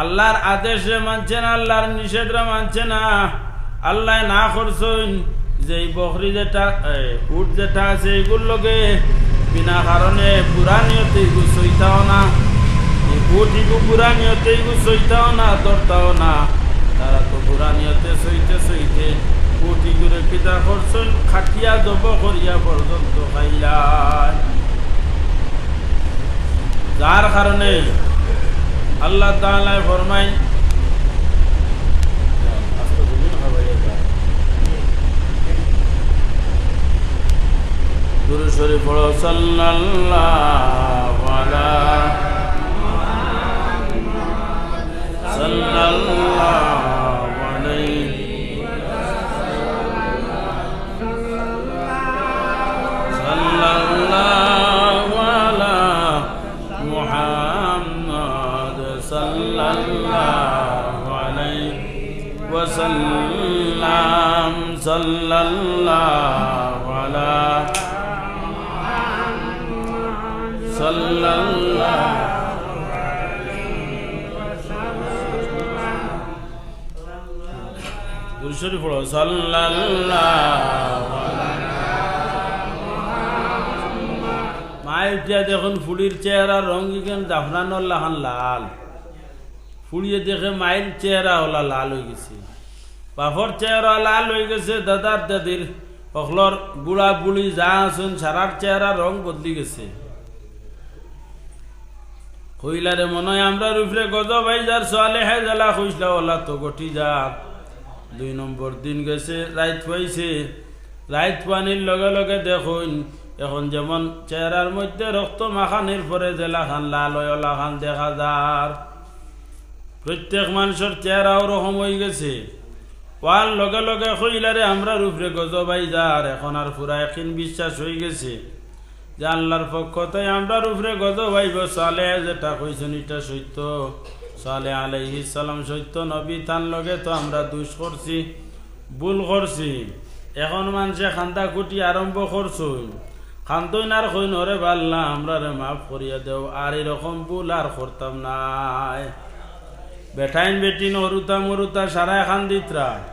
আল্লাহর আদেশে মানছে না, আল্লাহর নিষেধরা মানছে না। আল্লাহ না করছেন যে বকরি যেটা উট যেটা আছে এইগুলোকে বিনা কারণে পুরা নিয়তে সইতাও না। উট পুরা নিয়তে সইতাও না দরতাও না। তারা তো পুরা নিয়তে সইতে সইতে উট করছেন, খাটিয়া জব করিয়া পর্যন্ত খাইলাই যার কারণে আল্লাহ তাআলা ফরমাই গুরু শরীফ পড়ো সাল্লাল্লাহু আলা ওয়াসাল্লাম সাল্লাল্লাহু আলা সাল্লাল্লাহু দুশরি পড়ো, সাল্লাল্লাহু মায়ের চেয়ে দেখুন ফুলির চেহারা রঙ কেন? জাফরানোর লাহান লাল। ফুলিয়ে দেখে মায়ের চেহারা হলা লাল হয়ে গেছে। বাপর চেহারা লাল হয়ে গেছে দাদার দাদির অখলর বুড়া বুড়ি যা আছেন সারার চেহারা রং বদলি গেছে। কইলারে মনে হয় আমরা রুফরে গজ ভাই যার সোয়ালে হে জ্বালা খুঁজলা ওলা তো গটি যা। দুই নম্বর দিন গেছে রাইত পাইছে। রাইত পানির লগে লগে দেখুন, এখন যেমন চেহারার মধ্যে রক্ত মাখানির পরে জেলা খান লাল ওলা খান দেখা যার প্রত্যেক মানুষের চেহারা ওরকম হয়ে গেছে। ওয়ার লগে লগে কইলারে, আমরা রূপরে গজবাই যার, এখন আর পুরা একিন বিশ্বাস হয়ে গেছে যে আল্লাহর পক্ষতে আমরা রূপরে গজবাইব। সালে যেটা কইছেন এটা সত্য। সালে আলাইহি সালাম সত্য, নবী তার লগে তো আমরা দুষ করছি, ভুল করছি। এখন মানুষে খান্দা কুটি আরম্ভ করছুন খান্দইন আর কইন, ওরে বাল্লা, আমরা রে মাফ করিয়া দেও, আর এরকম ভুল আর করতাম নাই। বেঠাইন বেটিন, অরুতা মরুতা সারা খান দিতরা বলে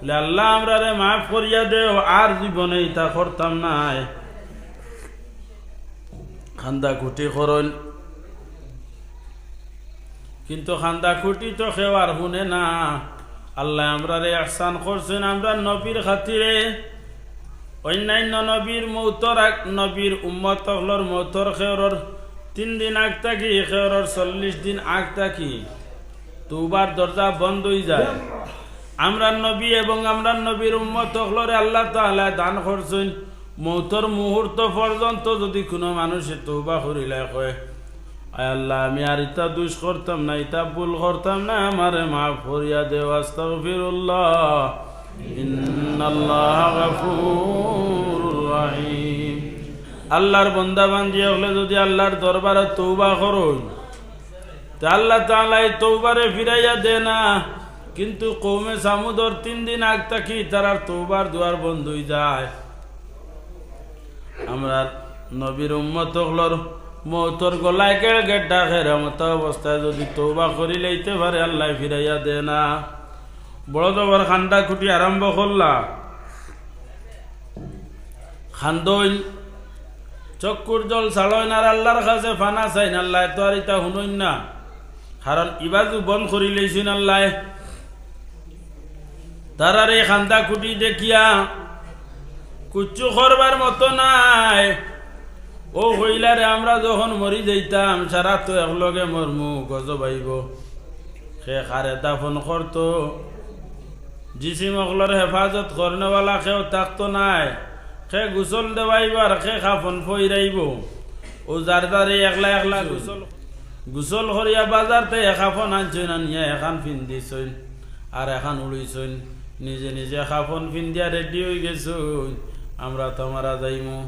আল্লাহ, আমরা রে মাফ করিয়া দেও, আর জীবনে ইতা করতাম নাই খান্দা খুঁটি করল। কিন্তু খান্দা খুঁটি তো খেওয়ার শুনে না। আল্লাহ, আমরা রে আহসান করছেন আমরা নবীর খাতিরে। অন্যান্য নবীর মৌতর নবীর উম্মত তকলর মৌতর খেয়রর তিন দিন আগ থাকি খেয়রর চল্লিশ দিন আগ থাকি। তুবার দরজা বন্ধ হয়ে যায়। আমরা নবী এবং আমরা নবীর উম্মত তকলরে আল্লাহ তাআলা দান করছেন। মৌতর মুহূর্ত পর্যন্ত যদি কোনো মানুষে তৌবা করিলে কয়, আয় আল্লাহ, আমি আর ইতা দুষ করতাম না, ইতা ভুল করতাম না, আমারে মাফ করিয়া দেও, আস্তাগফিরুল্লাহ। ইন্নাল্লাহ গাফুরুর রহিম। আল্লাহর বন্দা বান্দি হলে যদি আল্লাহর দরবারে তৌবা করুন, তা আল্লাহ তাআলা এই তৌবারে ফিরাইয়া দে না। কিন্তু কৌমে সামুদর তিন দিন আগ থাকি তারার তৌবার দুয়ার বন্ধ হয়ে যায়। আমরা নবীর উম্মত হলর মৌতর গলায় গেড় গেট ডাকের মতো অবস্থায় যদি তৌবা করি লইতে পারে, আল্লাহ ফিরাইয়া দে না। বড় দবর খান্দা খুঁটি আরম্ভ করলা। খান্দইন চক্কুর জল ছাড়ইন আর আল্লাহর কাছে ফানা চাইন আল্লাহ তো আর ইটা শুনইন না। কারণ ইবাজু বন্ধ করি লইছিন আল্লাহ। তারার খান্দা খুঁটি দেখিয়া, কুচ্ছু করবার মতো নাই। ও হইলারে আমরা যখন মরি যাইতাম সারা তো একলগে মরমু, গজ বাইব। সে খারে দাফন করতো জিসিম অকলর হেফাজত করনেওয়ালা কেউ থাকতো নাই। সে গুসল দেওয়াইবার সে খাফন ফইরাইব ও যার দ্বারে একলা একলা গুসল গুসল করিয়া বাজারতে এখাফন আনছইন আনিয়া, এখান ফিন্দিছইন আর এখন উড়িছইন নিজে নিজে খাফন ফিন্দিয়া রেডি হয়ে গেছো আমরা তোমারা যাইমু।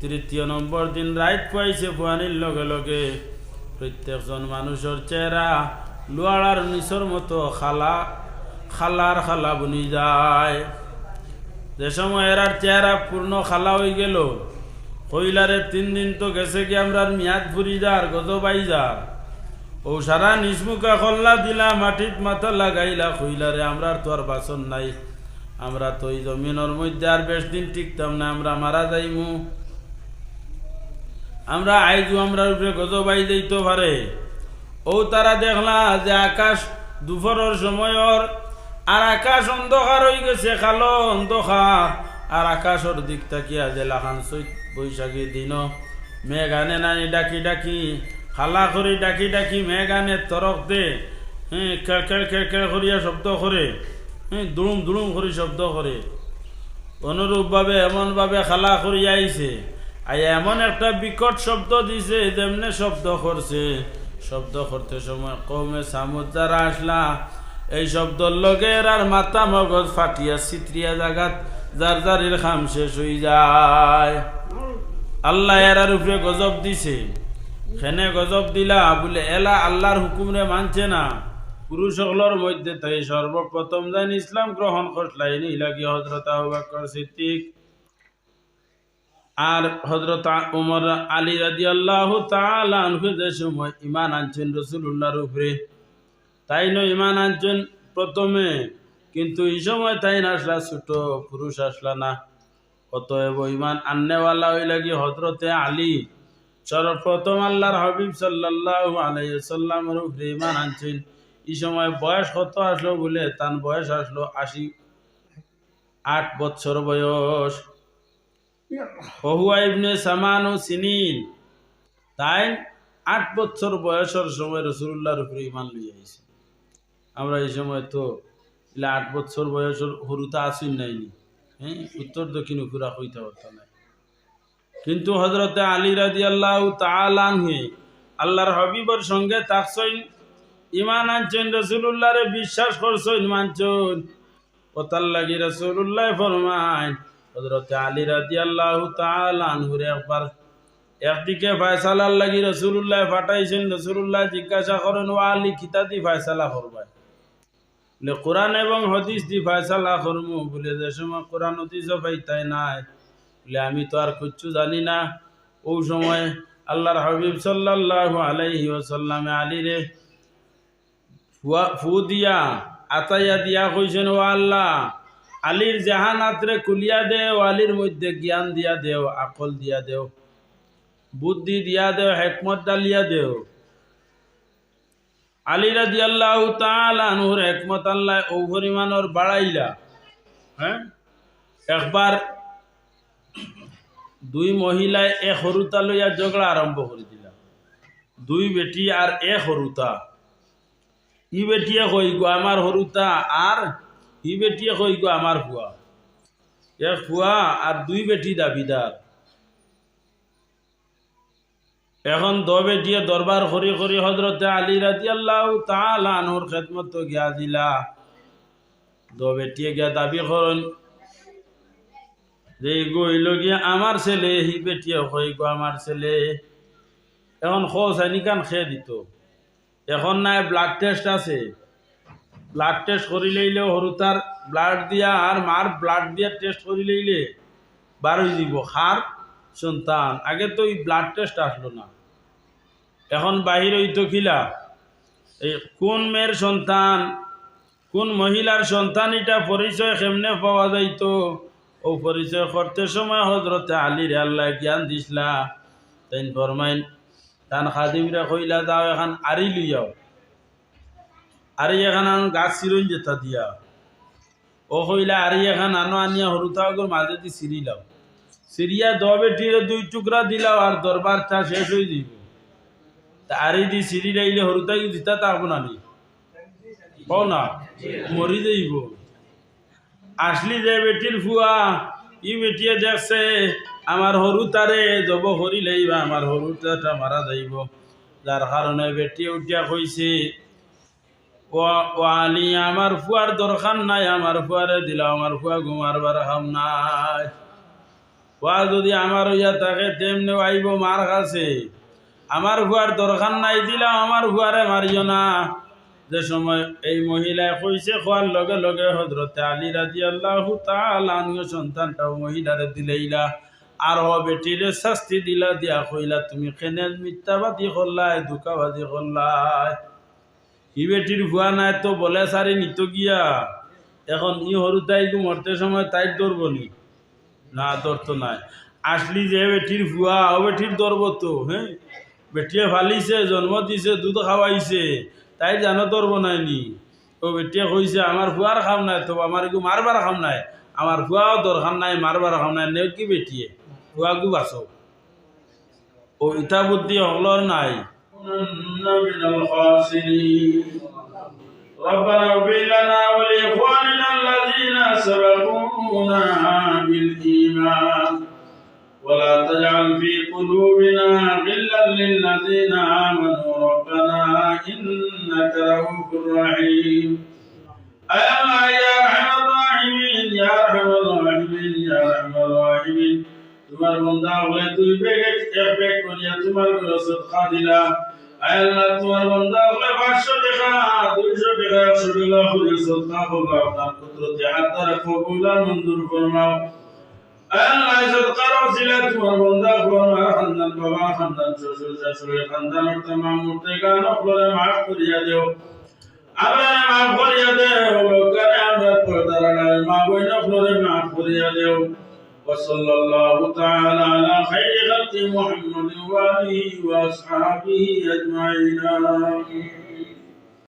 তৃতীয় নম্বর দিন রাইত পাইছে ফুয়ানির লগে লগে। প্রত্যেকজন মানুষের চেহারা লোয়ার নিচর মতো খালা, খালার খালা বনি যায়। যে সময় এরার চেহারা পূর্ণ খালা হয়ে গেল, কইলারে তিন দিন তো গেছে কি আমরা মিয়াদ ফুরি যার গজ বাই যার। ও সারা নিসমুখা খল্লা দিলা, মাটিত মাথা লাগাইলা খুইলারে আমরা তো আর বাসন নাই। আমরা তো এই জমিনের মধ্যে আর বেশ দিন টিকতাম না, আমরা মারা যাইমু। আমরা আইজু, আমরা উপরে গজবাই যাইতে পারে। ও তারা দেখলা যে আকাশ দুপুরের সময়র, আর আকাশ অন্ধকার হয়ে গেছে, কালো অন্ধকার। আর আকাশের দিক তাকিয়া যে লাখান বৈশাখী দিন মেঘ আনে নানি ডাকি ডাকি খালা করে ডাকি ডাকি মেঘ আনে তরক দে। হ্যাঁ খেড় খেড় খেড় খেড় করিয়া শব্দ করে হ্যাঁ দুড়ুম দুড়ুম করে শব্দ করে অনুরূপভাবে এমনভাবে খালা করিয়া আইছে আই এমন একটা বিকট শব্দ দিছে, যেমনে শব্দ করছে শব্দ করতে সময় কমে সামুদ যারা আসলা। এই শব্দর লগের আর মাথা মগজ ফাটিয়া চিত্রিয়া জাগাত যার যারের খাম শেষ হয়ে যায়। আল্লাহ এরার উপরে গজব দিছে। খেনে গজব দিলা বলে, এলা আল্লাহর হুকুমরে মানছে না। পুরুষ সকলের মধ্যে তাই সর্বপ্রথম যেন ইসলাম গ্রহণ করলাইনি ইলাকি হজরত আবাকর সিদ্দিক আর হজরত উমর আলী রাজি আল্লাহ যে সময় ইমান আনছেন রসুল্লাহর উপরে, তাই ন ইমান আনছেন প্রথমে, কিন্তু এই সময় তাই না আসলা, ছোট পুরুষ আসলা না। অতএব ইমান আন্নেওয়ালা হই লাগি হজরতে আলী। সর্বপ্রথম আল্লাহর হাবিব সাল্লাহ আলাইসাল্লামের উপরে ইমান আনছেন। এই সময় বয়স কত আসলো বলে তার বয়স আসলো আশি আট বছর বয়স। তাই আট বছর বয়সের সময় ইমান আমরা এই সময় তো আট বছর বয়সের হ্যাঁ উত্তর দক্ষিণ পুরা হইতে পারত না। কিন্তু হজরতে আলী রাজি আল্লাহ তালানহে আল্লাহর হবিবর সঙ্গে তাকসইন ইমান আনছেন রসুল্লাহরে বিশ্বাস করছেন, মানছেন। ওতার লাগি রসুল্লাহ ফরমাইন হজরতে আলী রাজি আল্লাহ তালানহুরে একবার একদিকে ফয়সালার লাগি রসুল্লাহ ফাটাইছেন রসুল্লাহ জিজ্ঞাসা করেন, ও আলী খিতাদি ফয়সালা করবাই? কোরআন এবং হদিস দি ফয়সালা করমু। বলে, যে সময় কোরআন হদিসও পাইতাই নাই। বলে আমি তো আর কিচ্ছু জানি না। ও সময় আল্লাহর হাবিব সাল্লাহ আলাইহি ওসাল্লামে আলী রে ফু দিয়া, আতাইয়া দিয়া কইছেন, ও আল্লাহ, আলীর জাহানাতরে কুলিয়া দেও, আলীর মধ্যে জ্ঞান দিয়া দেও, আকল দিয়া দেও, বুদ্ধি দিয়া দেও, হেকমত ডালিয়া দেও। আলী রাজি আল্লাহ তালুর একমত আল্লাহ ও পরিমাণর বাড়াইলা। হ্যাঁ? একবার দুই মহিলায় এ সৰুতা লইয়া ঝগড়া আরম্ভ করে দিলা দুই বেটি আর এ সৰুতা। ই বেটিয়ে কই গো আমার সৰুতা আর ই বেটিয়ে কই গো আমার ফুয়া এক ফুয়া আর দুই বেটি দাবিদার এখন দ বেটিয়ে দরবার করি করি হজরতে আলী রাজি আল্লাহ তালানোর খেদমত গিয়া দিলা দ বেটিয়ে গিয়া দাবি করেন যে গইল গিয়া আমার ছেলে হি বেটিয়ে হই গো আমার ছেলে। এখন খোঁজ আনিকান খেয়ে দিত। এখন নাই ব্লাড টেস্ট আছে। ব্লাড টেস্ট করি লইলে সৰুতাৰ ব্লাড দিয়া আর মার ব্লাড দিয়া টেস্ট করি লইলে বার হয়ে যাব খার সন্তান। আগে তো এই ব্লাড টেস্ট আসলো না। এখন বাহির হইতো খিলা এই কোন মেয়ের সন্তান, কোন মহিলার সন্তান এটা পরিচয় কেমনে পাওয়া যাইতো? ও পরিচয় করতে সময় হজরতে আলীর আল্লাহ জ্ঞান দিসলা। তাই ফরমাইন, তান খাদিমরা কইলা, যাও এখন আরি লইয়াও আরি এখন গাছ চিরইন যেতা দিয়া। ও কইলা আরি এখন আনো আনিয়া হরুতাগর মাঝে দি সিরিলাও সিরিয়া দ বেটির দুই টুকরা দিলাও আর দরবারটা শেষ হয়ে দিব তা আরি দি সিরি লাইলে হরুতাই দিতা তারবো না নি? কও না, মরি যাইব। আসলি যে বেটির ফুয়া ই বেটিয়ে দেখছে আমার হরু তারে জব হরি লাইবা আমার হরুটা মারা যাইব। যার কারণে বেটি উঠিয়া কইছে ও ও আলী আমার ফুয়ার দরকার নাই আমার ফুয়ারে দিলা আমার ফুয়া ঘুমারবার খাম নাই। ফুয়া যদি আমার ইয়া থাকে তেমনি আইব মার কাছে। আমার ফুয়ার দরকার নাই দিলাম আমার ফুয়ারে মারিও না। যে সময় এই মহিলায় কইছে, খোয়ার লগে লগে হজরতে আলী রাজি আল্লাহ তালানীয় সন্তানটাও মহিলারে দিলেইলা। আর হ বেটিরে শাস্তি দিলা, দিয়া কইলা, তুমি কেনে মিথ্যাবাদী করলাই, ধোকাবাদী করলাই। ই বেটির ভুয়া নাই তো, বলে সারি নিত গিয়া। এখন ই হরু তাই মরতে সময় তাই ধরবো নি? না ধরতো নাই। আসলি যে বেটির ভুয়া, ও বেটির ধরবো তো হ্যাঁ? বেটিয়ে ফালিছে, জন্ম দিছে, দুধ খাওয়াইছে। তাই জানো ধরবো নাই নি ও বেটিয়ে কইছে আমার ভুয়ার খাম নাই তো আমার একটু মারবার খাম নাই আমার ভুয়াও দরকার নাই মারবার খাম নাই নে কি বেটিয়ে ভুয়া গু বাঁচো ও ইটা বুদ্ধি হলর নাই من الخاسرين ربنا اغفر لنا ولإخواننا الذين سبقونا بالإيمان ولا تجعل في قلوبنا غلا للذين آمنوا ربنا إنك رؤوف رحيم أيما يا أرحم الراحمين يا أرحم الراحمين يا أرحم الراحمين তোমার বন্ধা হলে তুই বেগে এক বেগ করিয়া তোমার রসদ খা দিলা আল্লাহ তোমার বন্ধা হলে পাঁচশো টাকা দুইশো টাকা একশো টাকা করে সদকা করবো আপনার পুত্রতে হাত দ্বারা কবুল আর মঞ্জুর ফরমাও বাবা খানদান শ্বশুর শাশুড়ি খানদান তামাম মুর্তেগান অফলরে মাফ করিয়া দেও আমরা মাফ করিয়া দেও লোকারে আমরা পর্দার মা বইন অফলরে মাফ করিয়া দেও وصلى الله تعالى على خير خلق محمد وآله وأصحابه أجمعين